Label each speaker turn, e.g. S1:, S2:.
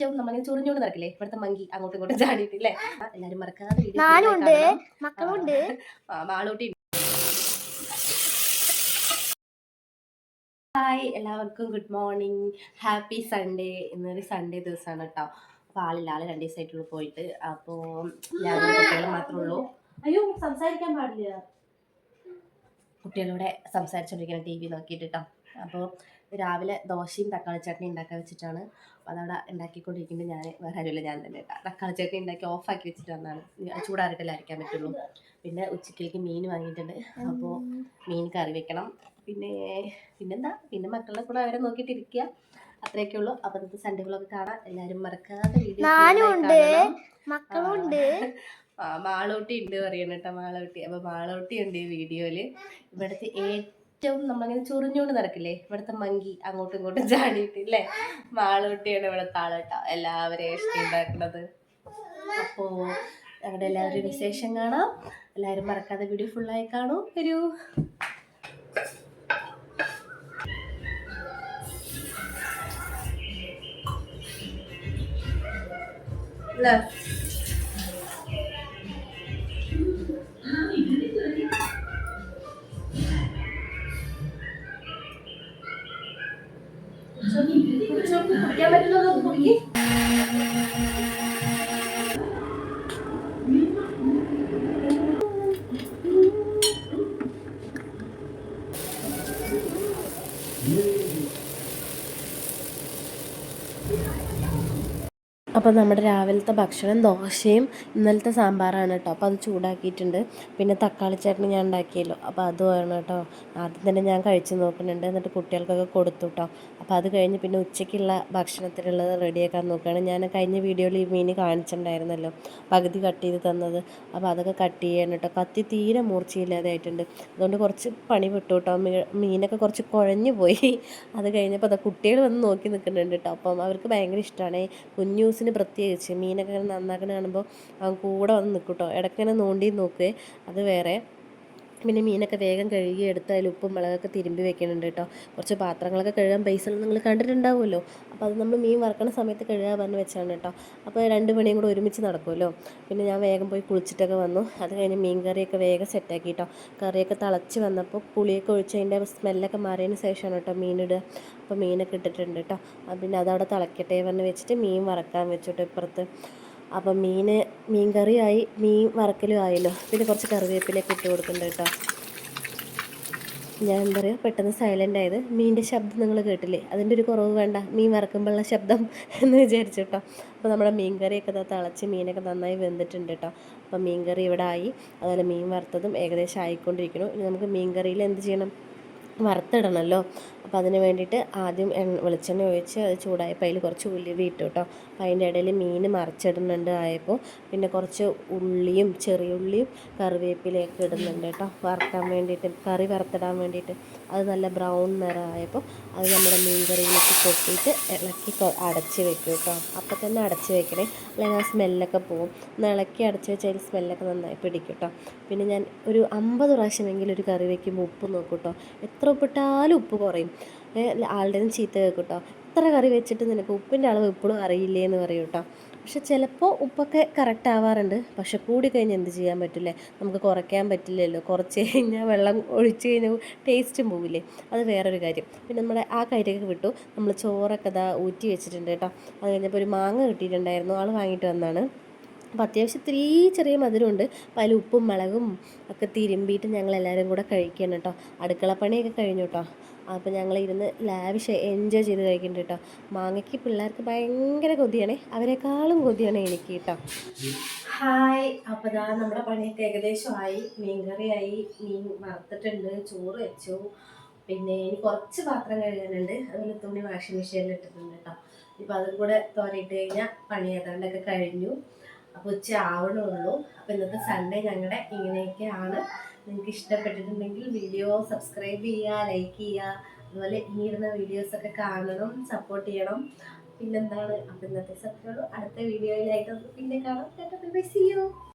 S1: ഏറ്റവും നമ്മളിങ്ങനെ ചൊറിഞ്ഞോണ്ട് നടക്കില്ലേ? ഇവിടുത്തെ മങ്കി അങ്ങോട്ടും ഇങ്ങോട്ടും ചാടിയിട്ടില്ലേ? എല്ലാരും മറക്കാതെ video
S2: ഞാനും
S1: full
S2: ഉണ്ട്. മക്കളുണ്ട്.
S1: മാളൂട്ടി ഹായ് എല്ലാവർക്കും ഗുഡ് മോർണിംഗ് ഹാപ്പി സൺഡേ ഇന്നൊരു സൺഡേ ദിവസമാണ് കേട്ടോ അപ്പോൾ ആളില്ല ആൾ രണ്ട് ദിവസമായിട്ടുള്ളൂ പോയിട്ട്. അപ്പോൾ ഞാനും കുട്ടികളും മാത്രമേ ഉള്ളൂ. അയ്യോ സംസാരിക്കാൻ പാടില്ല. കുട്ടികളോടെ സംസാരിച്ചോണ്ടിരിക്കണം ടി വി നോക്കിയിട്ട് കേട്ടോ അപ്പോൾ രാവിലെ ദോശയും തക്കാളി ചട്നി ഉണ്ടാക്കാൻ വെച്ചിട്ടാണ്. അപ്പോൾ അതവിടെ ഉണ്ടാക്കിക്കൊണ്ടിരിക്കുന്നത് ഞാൻ വേറെ ആരുമില്ല ഞാൻ തന്നെ കേട്ടോ. തക്കാളി ചട്നി ഉണ്ടാക്കി ഓഫാക്കി വെച്ചിട്ട് വന്നാണ്. ചൂടാറിട്ടല്ലേ അരയ്ക്കാൻ പറ്റുള്ളൂ. പിന്നെ ഉച്ചക്കിലേക്ക് മീൻ വാങ്ങിയിട്ടുണ്ട്. അപ്പോൾ മീൻ കറി വെക്കണം. പിന്നെ പിന്നെന്താ? പിന്നെ മക്കളുടെ കൂടെ അവരെ നോക്കിയിട്ട് ഇരിക്കുക അത്രയൊക്കെ ഉള്ളൂ. അപ്പൊ ഇന്നത്തെ സൺഡേകളൊക്കെ കാണാം. എല്ലാരും മറക്കാതെ
S2: മക്കളുണ്ട്
S1: മാളൂട്ടി ഉണ്ട് പറയണ കേട്ടോ മാളൂട്ടി. അപ്പൊ മാളൂട്ടി ഉണ്ട് ഈ വീഡിയോയിൽ. ഇവിടുത്തെ ഏറ്റവും നമ്മളിങ്ങനെ ചൊറിഞ്ഞുകൊണ്ട് നടക്കില്ലേ? ഇവിടുത്തെ മങ്കി അങ്ങോട്ടും ഇങ്ങോട്ടും ചാടിയിട്ടില്ലേ? മാളൂട്ടിയാണ് ഇവിടുത്തെ ആൾ കേട്ടോ എല്ലാവരെയും ഇഷ്ടം ഉണ്ടാക്കുന്നത് അപ്പോൾ ഞങ്ങളുടെ എല്ലാവരും വിശേഷം കാണാം. എല്ലാവരും മറക്കാതെ വീഡിയോ ഫുള്ളായി കാണൂ. Ya me lo loco por qué. അപ്പോൾ നമ്മുടെ രാവിലത്തെ ഭക്ഷണം ദോശയും ഇന്നലത്തെ സാമ്പാറാണ് കേട്ടോ. അപ്പോൾ അത് ചൂടാക്കിയിട്ടുണ്ട്. പിന്നെ തക്കാളി ചട്നി ഞാൻ ഉണ്ടാക്കിയല്ലോ. അപ്പോൾ അതുമാണ് കേട്ടോ. ആദ്യം തന്നെ ഞാൻ കഴിച്ചു നോക്കുന്നുണ്ട്. എന്നിട്ട് കുട്ടികൾക്കൊക്കെ കൊടുത്തു കേട്ടോ. അപ്പോൾ അത് കഴിഞ്ഞ് പിന്നെ ഉച്ചയ്ക്കുള്ള ഭക്ഷണത്തിനുള്ളത് റെഡിയാക്കാൻ നോക്കുകയാണ്. ഞാൻ കഴിഞ്ഞ വീഡിയോയിൽ ഈ മീൻ കാണിച്ചിട്ടുണ്ടായിരുന്നല്ലോ. പകുതി കട്ട് ചെയ്ത് തന്നത്. അപ്പോൾ അതൊക്കെ കട്ട് ചെയ്യണം കേട്ടോ. കത്തി തീരെ മൂർച്ചയില്ലാതെ ആയിട്ടുണ്ട്. അതുകൊണ്ട് കുറച്ച് പണി വിട്ടു കേട്ടോ. മീനൊക്കെ കുറച്ച് കുഴഞ്ഞു പോയി. അത് കഴിഞ്ഞപ്പോൾ അതാ കുട്ടികൾ വന്ന് നോക്കി നിൽക്കുന്നുണ്ട് കേട്ടോ. അപ്പം അവർക്ക് ഭയങ്കര ഇഷ്ടമാണ്. കുഞ്ഞൂസിന് പ്രത്യേകിച്ച് മീനൊക്കെ നന്നാക്കണ കാണുമ്പോൾ അവൻ കൂടെ വന്ന് നിൽക്കും കേട്ടോ ഇടയ്ക്കിങ്ങനെ നോണ്ടി നോക്കുകയെ അത് വേറെ. പിന്നെ മീനൊക്കെ വേഗം കഴുകി എടുത്ത് അതിൽ ഉപ്പും മുളകൊക്കെ തിരുമ്പി വെക്കുന്നുണ്ട് കേട്ടോ. കുറച്ച് പാത്രങ്ങളൊക്കെ കഴുകാൻ പൈസ നിങ്ങൾ കണ്ടിട്ടുണ്ടാവുമല്ലോ. അപ്പോൾ അത് നമ്മൾ മീൻ വറക്കണ സമയത്ത് കഴുകാൻ പറഞ്ഞ് വെച്ചാണ് കേട്ടോ. അപ്പോൾ രണ്ട് മണിയും കൂടെ ഒരുമിച്ച് നടക്കുമല്ലോ. പിന്നെ ഞാൻ വേഗം പോയി കുളിച്ചിട്ടൊക്കെ വന്നു. അത് കഴിഞ്ഞ് മീൻ കറിയൊക്കെ വേഗം സെറ്റാക്കി കേട്ടോ. കറിയൊക്കെ തിളച്ച് വന്നപ്പോൾ പുളിയൊക്കെ ഒഴിച്ച് അതിന്റെ സ്മെല്ലൊക്കെ മാറിയതിന് ശേഷമാണ് കേട്ടോ മീനിടുക അപ്പോൾ മീനൊക്കെ ഇട്ടിട്ടുണ്ട് കേട്ടോ. പിന്നെ അതവിടെ തിളക്കട്ടെ പറഞ്ഞ് വെച്ചിട്ട് മീൻ വറക്കാൻ വെച്ചിട്ട് ഇപ്പുറത്ത്. അപ്പം മീൻ മീൻ കറിയായി മീൻ വറക്കലും ആയല്ലോ. പിന്നെ കുറച്ച് കറിവേപ്പിലൊക്കെ ഇട്ട് കൊടുക്കുന്നുണ്ട് കേട്ടോ. ഞാൻ എന്താ പറയുക പെട്ടെന്ന് സൈലന്റ് ആയത്. മീനിന്റെ ശബ്ദം നിങ്ങൾ കേട്ടില്ലേ? അതിന്റെ ഒരു കുറവ് വേണ്ട. മീൻ വറക്കുമ്പോഴുള്ള ശബ്ദം എന്ന് വിചാരിച്ചു കേട്ടോ. അപ്പോൾ നമ്മുടെ മീൻ കറിയൊക്കെ തിളച്ച് മീനൊക്കെ നന്നായി വെന്തിട്ടുണ്ട് കേട്ടോ. അപ്പോൾ മീൻ കറി ഇവിടെ ആയി. അതുപോലെ മീൻ വറുത്തതും ഏകദേശം ആയിക്കൊണ്ടിരിക്കുന്നു. ഇനി നമുക്ക് മീൻ കറിയിൽ എന്ത് ചെയ്യണം? വറുത്തിടണമല്ലോ. അപ്പോൾ അതിന് വേണ്ടിയിട്ട് ആദ്യം എണ്ണ വെളിച്ചെണ്ണ ഒഴിച്ച് അത് ചൂടായപ്പോൾ അതിൽ കുറച്ച് ഉലുവ ഇട്ടു കേട്ടോ. അപ്പോൾ അതിന്റെ ഇടയിൽ മീൻ മറിച്ചിടുന്നുണ്ട് ആയപ്പോൾ പിന്നെ കുറച്ച് ഉള്ളിയും ചെറിയുള്ളിയും കറിവേപ്പിലയൊക്കെ ഇടുന്നുണ്ട് കേട്ടോ. വറുക്കാൻ വേണ്ടിയിട്ട് കറി വറുത്തിടാൻ വേണ്ടിയിട്ട്. അത് നല്ല ബ്രൗൺ നിറമായപ്പോൾ അത് നമ്മുടെ മീൻ കറിയിലേക്ക് കൊട്ടിയിട്ട് ഇളക്കി അടച്ച് വെക്കും കേട്ടോ. അപ്പോൾ തന്നെ അടച്ച് വെക്കണേ. അല്ലെങ്കിൽ ആ സ്മെല്ലൊക്കെ പോകും ഒന്ന് ഇളക്കി അടച്ച് വെച്ചാൽ സ്മെല്ലൊക്കെ നന്നായി പിടിക്കും കേട്ടോ. പിന്നെ ഞാൻ ഒരു അമ്പത് പ്രാവശ്യമെങ്കിലും ഒരു കറി വെക്കുമ്പോൾ ഉപ്പ് നോക്കും കേട്ടോ. എത്ര ഉപ്പിട്ടാലും ഉപ്പ് കുറയും. ആളുടെ ചീത്ത കേൾക്കും കേട്ടോ ഇത്ര കറി വെച്ചിട്ട് നിനക്ക് ഉപ്പിന്റെ അളവ് ഇപ്പോഴും അറിയില്ലേ എന്ന് പറയും കേട്ടോ പക്ഷെ ചിലപ്പോൾ ഉപ്പൊക്കെ കറക്റ്റ് ആവാറുണ്ട്. പക്ഷെ കൂടി കഴിഞ്ഞ് എന്ത് ചെയ്യാൻ പറ്റില്ലേ? നമുക്ക് കുറയ്ക്കാൻ പറ്റില്ലല്ലോ. കുറച്ച് കഴിഞ്ഞാൽ വെള്ളം ഒഴിച്ച് കഴിഞ്ഞാൽ ടേസ്റ്റും പോവില്ലേ? അത് വേറൊരു കാര്യം. പിന്നെ നമ്മുടെ ആ കാര്യമൊക്കെ വിട്ടു. നമ്മൾ ചോറൊക്കെ ഇതാ ഊറ്റി വെച്ചിട്ടുണ്ട് കേട്ടോ. അത് കഴിഞ്ഞപ്പോൾ ഒരു മാങ്ങ കിട്ടിയിട്ടുണ്ടായിരുന്നു. ആൾ വാങ്ങിയിട്ട് വന്നാണ്. അപ്പോൾ അത്യാവശ്യം ഇത്തിരി ചെറിയ മധുരമുണ്ട്. അപ്പോൾ അതിൽ ഉപ്പും മുളകും ഒക്കെ തിരുമ്പിയിട്ട് ഞങ്ങൾ എല്ലാവരും കൂടെ കഴിക്കണം കേട്ടോ. അടുക്കളപ്പണിയൊക്കെ കഴിഞ്ഞു കേട്ടോ. അപ്പോൾ ഞങ്ങൾ ഇരുന്ന് ലാവിഷ് എൻജോയ് ചെയ്ത് കഴിക്കുന്നുണ്ട് കേട്ടോ. മാങ്ങയ്ക്ക് പിള്ളേർക്ക് ഭയങ്കര കൊതിയാണേ. അവരെക്കാളും കൊതിയാണ് എനിക്ക് കേട്ടോ. ഹായ്. അപ്പോൾ ഇതാ നമ്മുടെ പണിയൊക്കെ ഏകദേശമായി. മീൻകറിയായി. മീൻ വറുത്തിട്ടുണ്ട്. ചോറ് വെച്ചു. പിന്നെ ഇനി കുറച്ച് പാത്രം കഴുകാനുണ്ട്. അതുപോലെ തുണി വാഷിംഗ് മെഷീനിൽ ഇട്ടിട്ടുണ്ട് കേട്ടോ. ഇപ്പം അതും കൂടെ തോരയിട്ട് കഴിഞ്ഞാൽ പണി ഏതാണ്ടൊക്കെ കഴിഞ്ഞു. അപ്പോൾ ഉച്ച ആവണുള്ളൂ. അപ്പോൾ ഇന്നത്തെ സൺഡേ ഞങ്ങളുടെ ഇങ്ങനെയൊക്കെയാണ്. നിങ്ങൾക്ക് ഇഷ്ടപ്പെട്ടിട്ടുണ്ടെങ്കിൽ വീഡിയോ സബ്സ്ക്രൈബ് ചെയ്യുക ലൈക്ക് ചെയ്യുക. അതുപോലെ ഇനി ഇടുന്ന വീഡിയോസൊക്കെ കാണണം സപ്പോർട്ട് ചെയ്യണം. പിന്നെന്താണ്? അപ്പോൾ ഇന്നത്തെ സത്യമുള്ളൂ അടുത്ത വീഡിയോയിലായിട്ട് നമുക്ക് പിന്നെ കാണാം. C U